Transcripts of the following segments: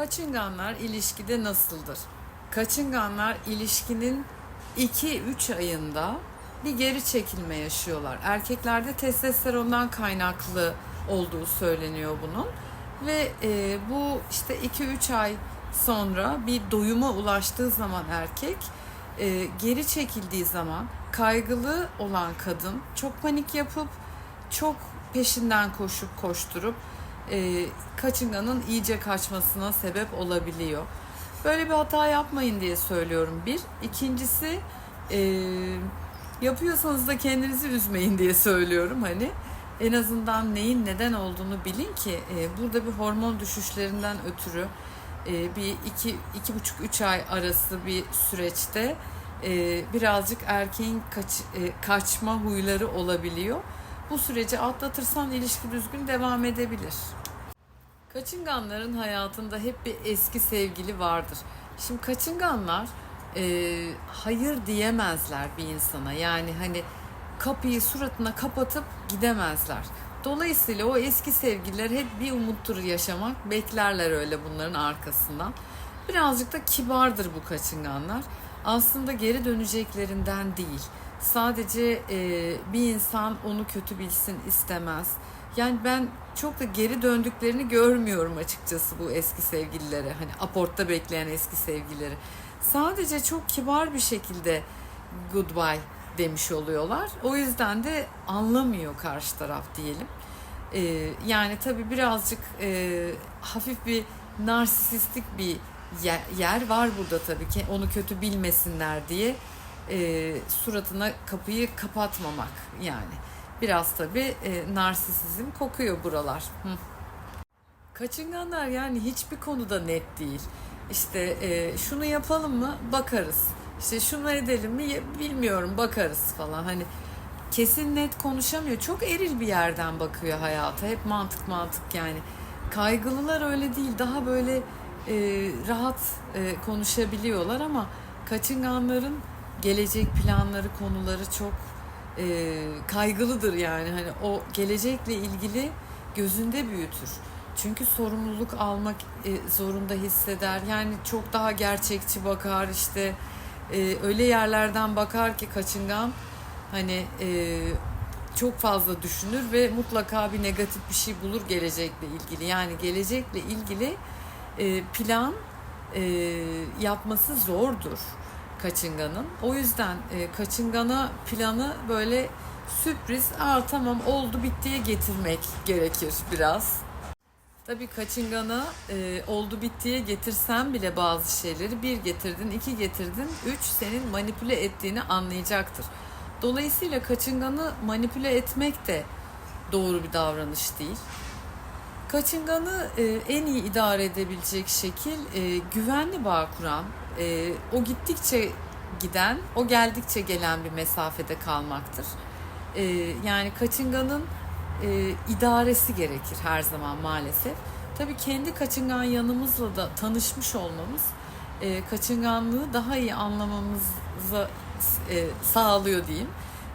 Kaçınganlar ilişkide nasıldır? Kaçınganlar ilişkinin 2-3 ayında bir geri çekilme yaşıyorlar. Erkeklerde testosterondan kaynaklı olduğu söyleniyor bunun. Ve e, bu işte 2-3 ay sonra bir doyuma ulaştığı zaman erkek e, geri çekildiği zaman kaygılı olan kadın çok panik yapıp çok peşinden koşup koşturup e, kaçınganın iyice kaçmasına sebep olabiliyor. Böyle bir hata yapmayın diye söylüyorum bir. İkincisi e, yapıyorsanız da kendinizi üzmeyin diye söylüyorum hani. En azından neyin neden olduğunu bilin ki e, burada bir hormon düşüşlerinden ötürü e, bir iki, iki buçuk üç ay arası bir süreçte e, birazcık erkeğin kaç, e, kaçma huyları olabiliyor. Bu süreci atlatırsan ilişki düzgün devam edebilir. Kaçınganların hayatında hep bir eski sevgili vardır. Şimdi kaçınganlar e, hayır diyemezler bir insana. Yani hani kapıyı suratına kapatıp gidemezler. Dolayısıyla o eski sevgililer hep bir umuttur yaşamak. Beklerler öyle bunların arkasından. Birazcık da kibardır bu kaçınganlar. Aslında geri döneceklerinden değil. Sadece e, bir insan onu kötü bilsin istemez. Yani ben çok da geri döndüklerini görmüyorum açıkçası bu eski sevgililere. Hani aportta bekleyen eski sevgilileri. Sadece çok kibar bir şekilde goodbye demiş oluyorlar. O yüzden de anlamıyor karşı taraf diyelim. Ee, yani tabii birazcık e, hafif bir narsisistik bir yer, yer var burada tabii ki onu kötü bilmesinler diye e, suratına kapıyı kapatmamak yani. Biraz tabii e, narsisizm kokuyor buralar. Hı. Kaçınganlar yani hiçbir konuda net değil. İşte e, şunu yapalım mı bakarız. İşte şunu edelim mi bilmiyorum bakarız falan. Hani kesin net konuşamıyor. Çok eril bir yerden bakıyor hayata. Hep mantık mantık yani. Kaygılılar öyle değil. Daha böyle e, rahat e, konuşabiliyorlar ama kaçınganların gelecek planları konuları çok e, kaygılıdır yani. Hani o gelecekle ilgili gözünde büyütür. Çünkü sorumluluk almak e, zorunda hisseder. Yani çok daha gerçekçi bakar işte e, öyle yerlerden bakar ki kaçıngan hani e, çok fazla düşünür ve mutlaka bir negatif bir şey bulur gelecekle ilgili. Yani gelecekle ilgili e, plan e, yapması zordur kaçınganın. O yüzden e, kaçıngana planı böyle sürpriz, aa tamam oldu bittiye getirmek gerekir biraz. Tabii kaçıngana e, oldu bittiye getirsen bile bazı şeyleri bir getirdin, iki getirdin, üç senin manipüle ettiğini anlayacaktır. Dolayısıyla kaçınganı manipüle etmek de doğru bir davranış değil. Kaçınganı e, en iyi idare edebilecek şekil e, güvenli bağ kuran, e, o gittikçe giden, o geldikçe gelen bir mesafede kalmaktır. E, yani kaçınganın e, idaresi gerekir her zaman maalesef. Tabii kendi kaçıngan yanımızla da tanışmış olmamız e, kaçınganlığı daha iyi anlamamıza e, sağlıyor diyeyim.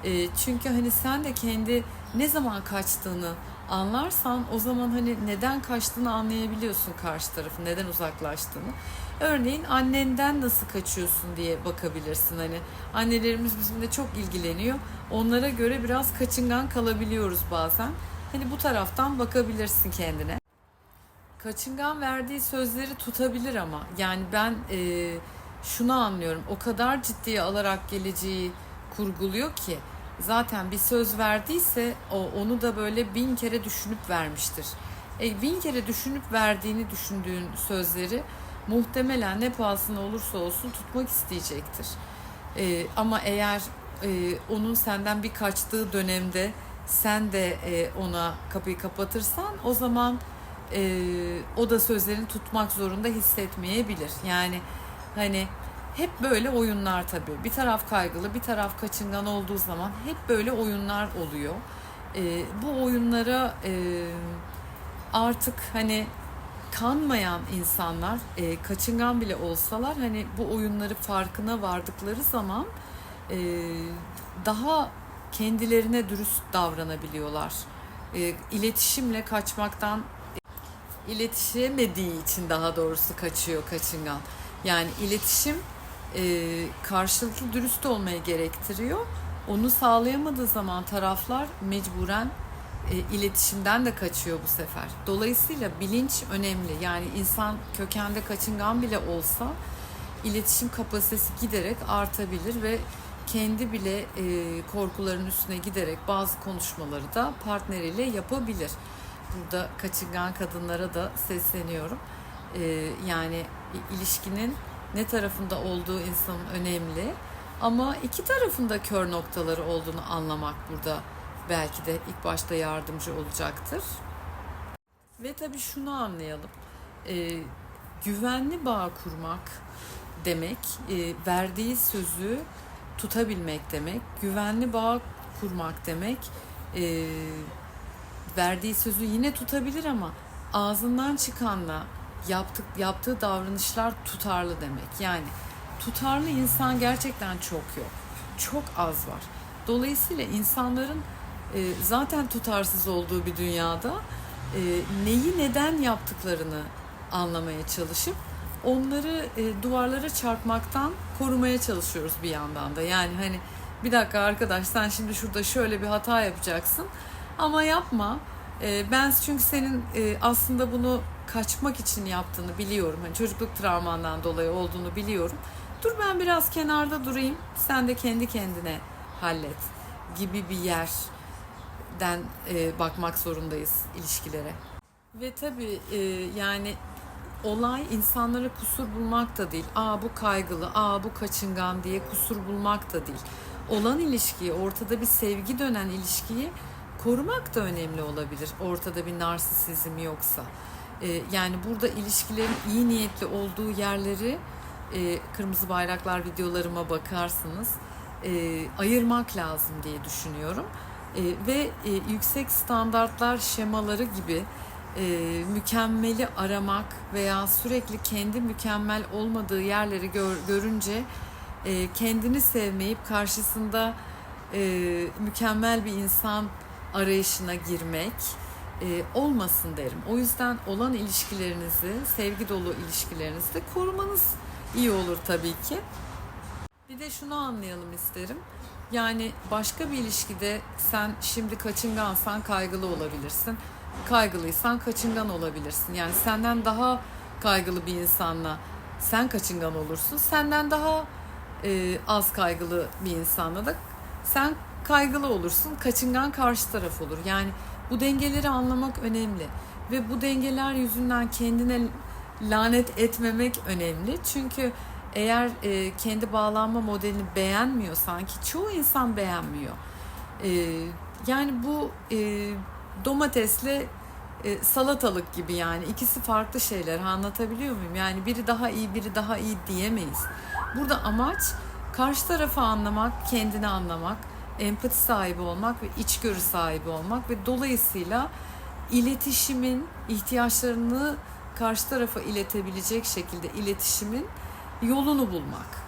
E, çünkü hani sen de kendi ne zaman kaçtığını anlarsan o zaman hani neden kaçtığını anlayabiliyorsun karşı tarafın, neden uzaklaştığını. Örneğin annenden nasıl kaçıyorsun diye bakabilirsin. Hani annelerimiz bizimle çok ilgileniyor. Onlara göre biraz kaçıngan kalabiliyoruz bazen. Hani bu taraftan bakabilirsin kendine. Kaçıngan verdiği sözleri tutabilir ama yani ben e, şunu anlıyorum. O kadar ciddiye alarak geleceği kurguluyor ki zaten bir söz verdiyse o onu da böyle bin kere düşünüp vermiştir. E, bin kere düşünüp verdiğini düşündüğün sözleri muhtemelen ne pahasına olursa olsun tutmak isteyecektir. E, ama eğer e, onun senden bir kaçtığı dönemde sen de e, ona kapıyı kapatırsan o zaman e, o da sözlerini tutmak zorunda hissetmeyebilir. Yani hani hep böyle oyunlar tabii. Bir taraf kaygılı, bir taraf kaçıngan olduğu zaman hep böyle oyunlar oluyor. E, bu oyunlara e, artık hani kanmayan insanlar, e, kaçıngan bile olsalar hani bu oyunları farkına vardıkları zaman e, daha kendilerine dürüst davranabiliyorlar. E, iletişimle kaçmaktan iletişemediği için daha doğrusu kaçıyor kaçıngan. Yani iletişim e, karşılıklı dürüst olmayı gerektiriyor. Onu sağlayamadığı zaman taraflar mecburen e, iletişimden de kaçıyor bu sefer. Dolayısıyla bilinç önemli. Yani insan kökende kaçıngan bile olsa iletişim kapasitesi giderek artabilir ve kendi bile e, korkuların üstüne giderek bazı konuşmaları da partneriyle yapabilir. Burada kaçıngan kadınlara da sesleniyorum. E, yani ilişkinin ne tarafında olduğu insanın önemli ama iki tarafında kör noktaları olduğunu anlamak burada belki de ilk başta yardımcı olacaktır. Ve tabii şunu anlayalım. E, güvenli bağ kurmak demek, e, verdiği sözü tutabilmek demek, güvenli bağ kurmak demek, e, verdiği sözü yine tutabilir ama ağzından çıkanla yaptık, yaptığı davranışlar tutarlı demek. Yani tutarlı insan gerçekten çok yok. Çok az var. Dolayısıyla insanların e, zaten tutarsız olduğu bir dünyada e, neyi neden yaptıklarını anlamaya çalışıp onları e, duvarlara çarpmaktan korumaya çalışıyoruz bir yandan da. Yani hani bir dakika arkadaş sen şimdi şurada şöyle bir hata yapacaksın ama yapma. E, ben çünkü senin e, aslında bunu kaçmak için yaptığını biliyorum. Hani çocukluk travmandan dolayı olduğunu biliyorum. Dur ben biraz kenarda durayım. Sen de kendi kendine hallet gibi bir yerden e, bakmak zorundayız ilişkilere. Ve tabii e, yani olay insanlara kusur bulmak da değil. Aa bu kaygılı, aa bu kaçıngan diye kusur bulmak da değil. Olan ilişkiyi, ortada bir sevgi dönen ilişkiyi korumak da önemli olabilir. Ortada bir narsisizm yoksa. Ee, yani burada ilişkilerin iyi niyetli olduğu yerleri e, kırmızı bayraklar videolarıma bakarsınız e, ayırmak lazım diye düşünüyorum. E, ve e, yüksek standartlar şemaları gibi e, mükemmeli aramak veya sürekli kendi mükemmel olmadığı yerleri gör, görünce e, kendini sevmeyip karşısında e, mükemmel bir insan arayışına girmek e, olmasın derim. O yüzden olan ilişkilerinizi, sevgi dolu ilişkilerinizi de korumanız iyi olur tabii ki. Bir de şunu anlayalım isterim. Yani başka bir ilişkide sen şimdi kaçıngansan kaygılı olabilirsin. Kaygılıysan kaçıngan olabilirsin. Yani senden daha kaygılı bir insanla sen kaçıngan olursun. Senden daha e, az kaygılı bir insanla da sen kaygılı olursun. Kaçıngan karşı taraf olur. Yani bu dengeleri anlamak önemli. Ve bu dengeler yüzünden kendine lanet etmemek önemli. Çünkü eğer e, kendi bağlanma modelini beğenmiyorsan ki çoğu insan beğenmiyor. E, yani bu e, domatesle e, salatalık gibi yani ikisi farklı şeyler anlatabiliyor muyum? Yani biri daha iyi biri daha iyi diyemeyiz. Burada amaç karşı tarafı anlamak, kendini anlamak, empati sahibi olmak ve içgörü sahibi olmak ve dolayısıyla iletişimin ihtiyaçlarını karşı tarafa iletebilecek şekilde iletişimin yolunu bulmak.